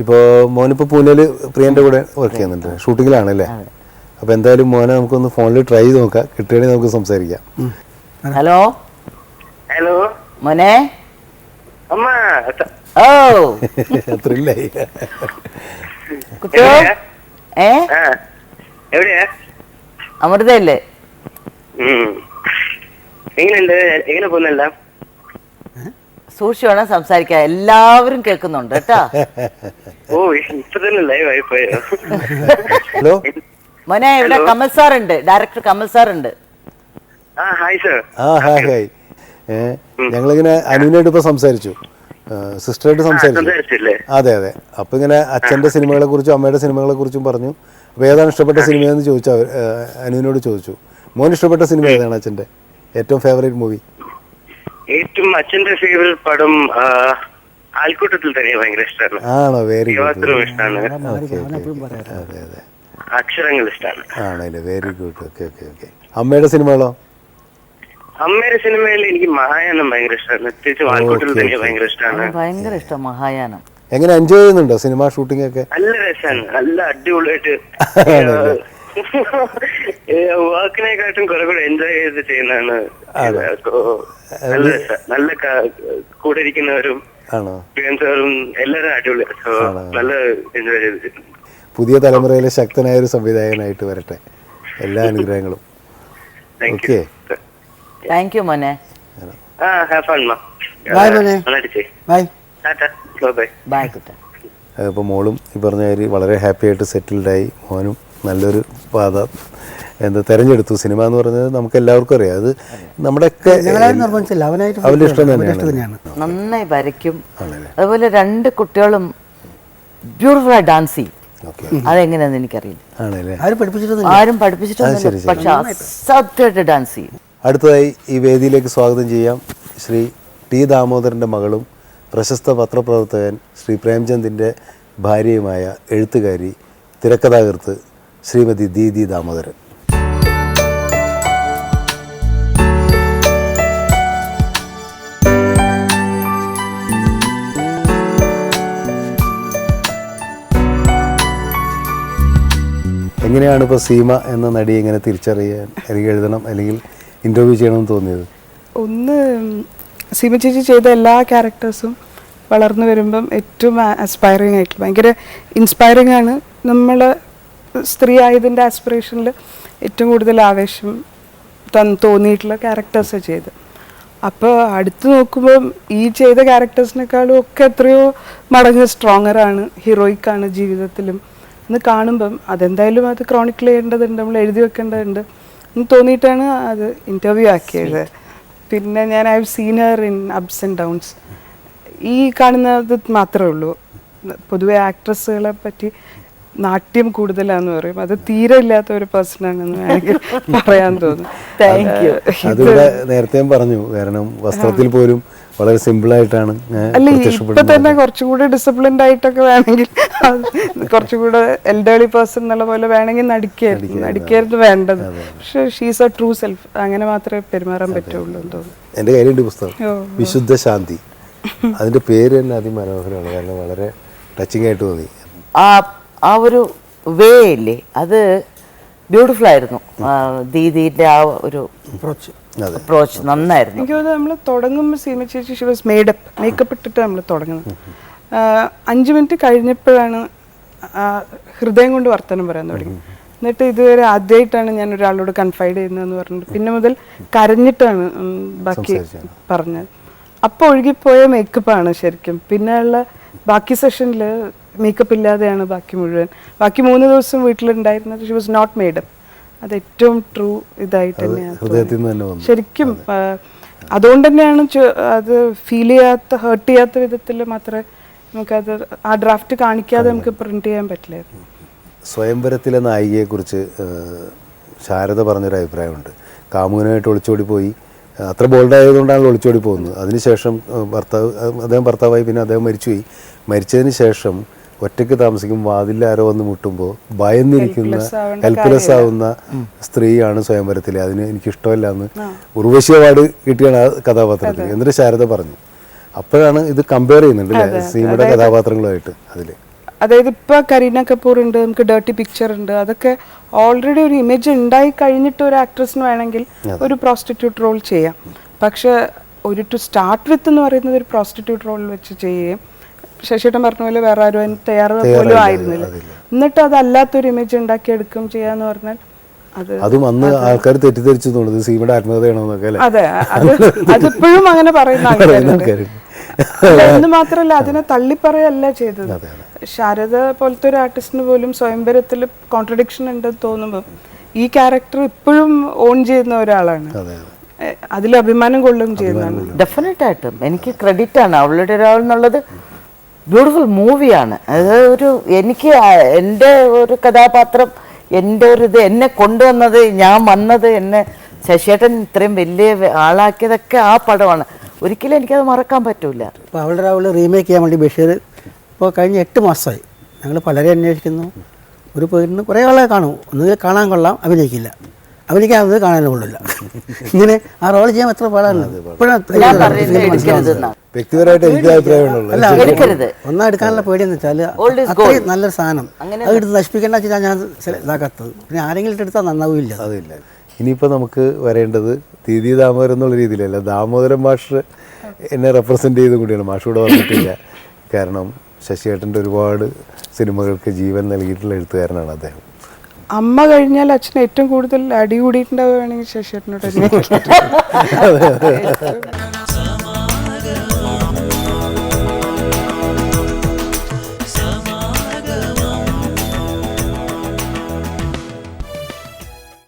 ഇപ്പോൾ മോനിപ്പോൾ പൂനെയിൽ പ്രിയന്റെ കൂടെ വർക്ക് ചെയ്യുന്നുണ്ട്. ഷൂട്ടിങ്ങിലാണല്ലേ അപ്പോൾ എന്തായാലും മോനെ നമുക്കൊന്ന് ഫോണിൽ ട്രൈ ചെയ്ത് നോക്കാം. കിട്ടുകയാണെങ്കിൽ നമുക്ക് സംസാരിക്കാം. ഹലോ ഹലോ മോനെ? അമ്മ ഓ. ത്രില്ലായി കുട്ടോ? ഏ? എവിടെയാ? അമൃതയല്ലേ. എങ്ങനെയുണ്ട്? എങ്ങനെ പോകുന്നല്ല സൂക്ഷിച്ച് വേണം സംസാരിക്കാൻ. എല്ലാവരും കേൾക്കുന്നുണ്ട് കേട്ടാ. ഓ ഇപ്പൊ തന്നെ ലൈവ് ആയിപ്പോയോ? ഹലോ മോനെ ഇവിടെ കമൽ സാർ ഉണ്ട്. ഡയറക്ടർ കമൽ സാർ ഉണ്ട്. ആ ഹായ് സർ ആ ഹായ് ഹായ് ഞങ്ങളിങ്ങനെ അനുവിനായിട്ട് ഇപ്പൊ സംസാരിച്ചു. സിസ്റ്ററായിട്ട് സംസാരിച്ചു. സംസാരിച്ചില്ലേ? അതെ അതെ. അപ്പൊ ഇങ്ങനെ അച്ഛന്റെ സിനിമകളെ കുറിച്ചും അമ്മയുടെ സിനിമകളെ കുറിച്ചും പറഞ്ഞു. അപ്പൊ ഏതാണ് ഇഷ്ടപ്പെട്ട സിനിമയെന്ന് ചോദിച്ചു അവർ അനുവിനോട് ചോദിച്ചു. മോൻ ഇഷ്ടപ്പെട്ട സിനിമ ഏതാണ് അച്ഛന്റെ? ഏറ്റവും ഫേവറേറ്റ് മൂവി ഏറ്റവും അച്ഛന്റെ ഫേവറേറ്റ് പടം ആൽക്കൂട്ടത്തിൽ തന്നെ ഭയങ്കര ഇഷ്ടമാണ്. ആണോ? വെരി ഇഷ്ടമാണ്. അതെ അതെ. അക്ഷരങ്ങൾ ഇഷ്ടമാണ്. ആണല്ലേ? Very good okay okay okay അമ്മയുടെ സിനിമകളോ? അമ്മയുടെ സിനിമയിൽ എനിക്ക് മഹായാനം ഭയങ്കര ഇഷ്ടമാണ്. പ്രത്യേകിച്ച് ആൽക്കൂട്ടത്തിൽ തന്നെ. ഭയങ്കര ഇഷ്ടമാണ്. ഭയങ്കര ഇഷ്ടം മഹായാനം. എങ്ങനെ എൻജോയ് ചെയ്യുന്നുണ്ടോ സിനിമ ഷൂട്ടിംഗ് ഒക്കെ? നല്ല രസമാണ് നല്ല അടിപൊളിയായിട്ട് വാക്കിനെക്കാട്ടും കുറെ കൂടെ എൻജോയ് ചെയ്ത് ചെയ്യുന്നതാണ് നല്ല നല്ല കൂടെ ഇരിക്കുന്നവരും അടിപൊളിയാണ് നല്ല എൻജോയ് ചെയ്ത് പുതിയ തലമുറയിലെ ശക്തനായ ഒരു സംവിധായകനായിട്ട് വരട്ടെ. എല്ലാ അനുഗ്രഹങ്ങളും. ഓക്കെ താങ്ക് യു മോനെ. ബൈ ബൈ ബൈ കുട്ട മോളും ഈ പറഞ്ഞ കാര്യം വളരെ ഹാപ്പി ആയിട്ട് സെറ്റിൽഡായി മോനും നല്ലൊരു പാത. എന്താ തെരഞ്ഞെടുത്തു. സിനിമ എന്ന് പറയുന്നത് നമുക്ക് എല്ലാവർക്കും അറിയാം. അത് നമ്മുടെയൊക്കെ അവന്റെ ഇഷ്ടം തന്നെയാണ്. നന്നായി വരയ്ക്കും. അതുപോലെ രണ്ട് കുട്ടികളും ബ്യൂട്ടിഫുൾ ആയി ഡാൻസ് ചെയ്യും. അതെങ്ങനെയാന്ന് എനിക്കറിയില്ല. ആണല്ലേ? ആരും പഠിപ്പിച്ചിട്ടൊന്നും പക്ഷെ അസാധ്യമായിട്ട് ഡാൻസ് ചെയ്യും. അടുത്തതായി ഈ വേദിയിലേക്ക് സ്വാഗതം ചെയ്യാം ശ്രീ ടി ദാമോദരന്റെ മകളും പ്രശസ്ത പത്രപ്രവർത്തകൻ ശ്രീ പ്രേംചന്ദിന്റെ ഭാര്യയുമായ എഴുത്തുകാരി തിരക്കഥാകൃത്ത് ശ്രീമതി ദീദി ദാമോദരൻ. എങ്ങനെയാണ് ഇപ്പോൾ സീമ എന്ന നടി എങ്ങനെ തിരിച്ചറിയാൻ അല്ലെങ്കിൽ എഴുതണം അല്ലെങ്കിൽ ഇന്റർവ്യൂ ചെയ്യണമെന്ന് തോന്നിയത്? ഒന്ന് സീമ ചേച്ചി ചെയ്ത എല്ലാ ക്യാരക്ടേഴ്സും വളർന്നു വരുമ്പം ഏറ്റവും ആസ്പയറിങ് ആയിട്ടുള്ള ഭയങ്കര ഇൻസ്പയറിംഗ് ആണ്. നമ്മൾ സ്ത്രീ ആയതിന്റെ ആസ്പിറേഷനിൽ ഏറ്റവും കൂടുതൽ ആവേശം തൻ തോന്നിയിട്ടുള്ള ക്യാരക്ടേഴ്സ് ചെയ്ത് അപ്പോൾ അടുത്ത് നോക്കുമ്പം ഈ ചെയ്ത ക്യാരക്ടേഴ്സിനേക്കാളും ഒക്കെ എത്രയോ മടങ്ങ് സ്ട്രോങ്ങറാണ് ഹീറോയിക്കാണ് ജീവിതത്തിലും. എന്ന് കാണുമ്പം അതെന്തായാലും അത് ക്രോണിക്കിൾ ചെയ്യേണ്ടതുണ്ട് നമ്മൾ എഴുതി വെക്കേണ്ടതുണ്ട് എന്ന് തോന്നിയിട്ടാണ് അത് ഇന്റർവ്യൂ ആക്കിയത്. പിന്നെ ഞാൻ I have seen her in ups and downs ഈ കാണുന്നത് മാത്രമേ ഉള്ളൂ. പൊതുവെ ആക്ട്രസ്സുകളെ പറ്റി നാട്യം കൂടുതലാന്ന് പറയും. അത് തീരെ ഇല്ലാത്ത ഒരു പേഴ്സൺ ആണെന്ന് വേണമെങ്കിൽ പറയാൻ തോന്നുന്നു അതിവിടെ നേരത്തെയും പറഞ്ഞു കാരണം വസ്ത്രത്തിൽ പോലും വളരെ സിമ്പിൾ ആയിട്ടാണ് അല്ല ഇപ്പൊ തന്നെ കുറച്ചുകൂടെ ഡിസിപ്ലിൻഡ് ആയിട്ടൊക്കെ വേണമെങ്കിൽ കുറച്ചുകൂടെ എൽഡേർലി പേഴ്സൺ എന്നുള്ള പോലെ വേണമെങ്കിൽ നടിക്കായിരുന്നു. നടിക്കായിരുന്നു. വേണ്ടത്. പക്ഷെ ഷീസ് എ ട്രൂ സെൽഫ് അങ്ങനെ മാത്രമേ പെരുമാറാൻ പറ്റുള്ളൂ എന്ന് തോന്നുന്നു. എന്റെ കയ്യിലുണ്ട് പുസ്തകം. വിശുദ്ധ ശാന്തി. അതിന്റെ പേര് തന്നെ അതിമനോഹരമാണ്. കാരണം വളരെ ടച്ചിങ് ആയിട്ട് തോന്നി. ആ ആ ഒരു വേ ഇല്ലേ? അത് ബ്യൂട്ടിഫുൾ ആയിരുന്നു. ദീദിയുടെ ദീദിന്റെ ആ ഒരു അപ്രോച്ച് അപ്രോച്ച് നന്നായിരുന്നു. എനിക്ക് തോന്നുന്നു നമ്മൾ തുടങ്ങുമ്പോൾ സീമ ചേച്ചി ഷി വാസ് മേഡപ്പ് മേക്കപ്പ് ഇട്ടിട്ട് നമ്മൾ തുടങ്ങുന്നത്. അഞ്ചു മിനിറ്റ് കഴിഞ്ഞപ്പോഴാണ് ഹൃദയം കൊണ്ട് വർത്തനം പറയാൻ തുടങ്ങി. എന്നിട്ട് ഇതുവരെ ആദ്യമായിട്ടാണ് ഞാൻ ഒരാളോട് കൺഫൈഡ് ചെയ്യുന്നതെന്ന് പറഞ്ഞിട്ട് പിന്നെ മുതൽ കരഞ്ഞിട്ടാണ് ബാക്കി പറഞ്ഞത്. അപ്പോൾ ഒഴുകിപ്പോയ മേക്കപ്പാണ് ശരിക്കും. പിന്നെയുള്ള ബാക്കി സെഷനിൽ മേക്കപ്പ് ഇല്ലാതെയാണ് ബാക്കി മുഴുവൻ. ബാക്കി മൂന്ന് ദിവസം വീട്ടിലുണ്ടായിരുന്നത് she was not made up അത് ഏറ്റവും ട്രൂ ഇതായിട്ട് തന്നെയാണ് ശരിക്കും അതുകൊണ്ട് തന്നെയാണ് അത് ഫീൽ ചെയ്യാത്ത ഹേർട്ട് ചെയ്യാത്ത വിധത്തിൽ മാത്രമേ നമുക്കത് ആ ഡ്രാഫ്റ്റ് കാണിക്കാതെ നമുക്ക് പ്രിന്റ് ചെയ്യാൻ പറ്റില്ലായിരുന്നു. സ്വയംവരത്തിലെ നായികയെ കുറിച്ച് ശാരദ പറഞ്ഞൊരു അഭിപ്രായമുണ്ട്. കാമുകനായിട്ട് ഒളിച്ചോടി പോയി. അത്ര ബോൾഡ് ആയതുകൊണ്ടാണ് ഒളിച്ചോടി പോകുന്നത്. അതിനുശേഷം ഭർത്താവ് അദ്ദേഹം ഭർത്താവായി പിന്നെ അദ്ദേഹം മരിച്ചുപോയി. മരിച്ചതിന് ശേഷം ഒറ്റയ്ക്ക് താമസിക്കും അതിലാരോ വന്ന് മുട്ടുമ്പോൾ ഭയന്നിരിക്കുന്ന Helpless ഹെൽപ്ലെസ് ആവുന്ന സ്ത്രീയാണ് സ്വയംവരത്തിലെ. അതിന് എനിക്കിഷ്ടമല്ല എന്ന് ഉർവശി അവാർഡ് കിട്ടിയാണ് ആ കഥാപാത്രത്തിന് എന്നിട്ട് ശാരദ പറഞ്ഞു. അപ്പോഴാണ് ഇത് കമ്പയർ ചെയ്യുന്നുണ്ട് അല്ലേ സീമയുടെ കഥാപാത്രങ്ങളുമായിട്ട് അതിൽ അതായത് ഇപ്പൊ കരീന കപൂർ ഉണ്ട് നമുക്ക് ഡേർട്ടി പിക്ചർ ഉണ്ട്. അതൊക്കെ ഓൾറെഡി ഒരു ഇമേജ് ഉണ്ടായി കഴിഞ്ഞിട്ട് ഒരു ആക്ട്രസിന് വേണമെങ്കിൽ ഒരു പ്രോസ്റ്റിറ്റ്യൂട്ട് റോൾ ചെയ്യാം. പക്ഷെ ഒരു ടു സ്റ്റാർട്ട് വിത്ത് എന്ന് പറയുന്നത് ഒരു പ്രോസ്റ്റിറ്റ്യൂട്ട് റോൾ വെച്ച് ചെയ്യുകയും ശശിയേട്ടൻ പറഞ്ഞ പോലെ വേറെ ആരും അതിന് തയ്യാറ് പോലും ആയിരുന്നില്ല. എന്നിട്ട് അതല്ലാത്തൊരു ഇമേജ് ഉണ്ടാക്കി എടുക്കും ചെയ്യാന്ന് പറഞ്ഞാൽ അത് അതും അന്ന് ആൾക്കാർ തെറ്റിദ്ധരിച്ചു തോന്നുന്നത് സീമയുടെ ആത്മകഥയാണെന്നൊക്കെ അതെ അത് അതിപ്പോഴും അങ്ങനെ പറയുന്ന ആൾക്കാരുണ്ട്. എന്ന് മാത്രല്ല അതിനെ തള്ളിപ്പറയല്ല ചെയ്തത്. ശാരദ പോലത്തെ ഒരു ആർട്ടിസ്റ്റിന് പോലും സ്വയംവരത്തിൽ കോൺട്രഡിക്ഷൻ ഉണ്ടെന്ന് തോന്നുമ്പോൾ ഈ ക്യാരക്ടർ ഇപ്പോഴും ഓൺ ചെയ്യുന്ന ഒരാളാണ്. അതെ അതെ. അതിൽ അഭിമാനം കൊള്ളുകയും ചെയ്യുന്നതാണ്. ഡെഫിനറ്റ് ആയിട്ടും. എനിക്ക് ക്രെഡിറ്റ് ആണ്. അവളുടെ ഒരാൾ എന്നുള്ളത് ബ്യൂട്ടിഫുൾ മൂവിയാണ് അത് ഒരു എനിക്ക് എന്റെ ഒരു കഥാപാത്രം എന്റെ ഒരു ഇത് എന്നെ കൊണ്ടുവന്നത് ഞാൻ വന്നത് എന്നെ ശശിയേട്ടൻ ഇത്രയും വലിയ ആളാക്കിയതൊക്കെ ആ പടമാണ്. ഒരിക്കലും എനിക്കത് മറക്കാൻ പറ്റൂല. അപ്പോൾ അവളുടെ രാവിലെ റീമേക്ക് ചെയ്യാൻ വേണ്ടി ബഷീർ ഇപ്പോൾ കഴിഞ്ഞ എട്ട് മാസമായി. ഞങ്ങൾ പലരെ അന്വേഷിക്കുന്നു. ഒരു പേരിന് കുറേ ആളെ കാണും. ഒന്നുകിൽ കാണാൻ കൊള്ളാം അഭിനയിക്കില്ല. അഭിനയിക്കാതെ കാണാനും കൊള്ളില്ല ഇങ്ങനെ ആ റോൾ ചെയ്യാൻ എത്ര പാടാണ്? ഞാൻ പറയുന്നത് എടുക്കരുതെന്നാണ്. വ്യക്തിപരമായിട്ട് എനിക്ക് അഭിപ്രായമാണുള്ളത്. അല്ല എടുക്കരുത്. ഒന്നാം എടുക്കാനുള്ള പേടിയെന്ന് വെച്ചാൽ Old is അത്രയും നല്ലൊരു സാധനം. അത് എടുത്ത് നശിപ്പിക്കേണ്ട വെച്ചാൽ ഞാൻ സെല- ഇതാക്കാത്തത്. പിന്നെ ആരെങ്കിലും എടുത്താൽ നന്നാവില്ല. അതില്ല. ഇനിയിപ്പോൾ നമുക്ക് വരേണ്ടത് ദീദി ദാമോദരൻ എന്നുള്ള രീതിയിലല്ല. ദാമോദരൻ മാഷ് എന്നെ റെപ്രസെന്റ് ചെയ്തും കൂടിയാണ്. മാഷ് കൂടെ വന്നിട്ടില്ല. കാരണം ശശിയേട്ടന്റെ ഒരുപാട് സിനിമകൾക്ക് ജീവൻ നൽകിയിട്ടുള്ള എഴുത്തുകാരനാണ് അദ്ദേഹം. അമ്മ കഴിഞ്ഞാൽ അച്ഛൻ ഏറ്റവും കൂടുതൽ അടി കൂടിയിട്ടുണ്ടാവുകയാണെങ്കിൽ ശശിയേട്ടനോട് തന്നെ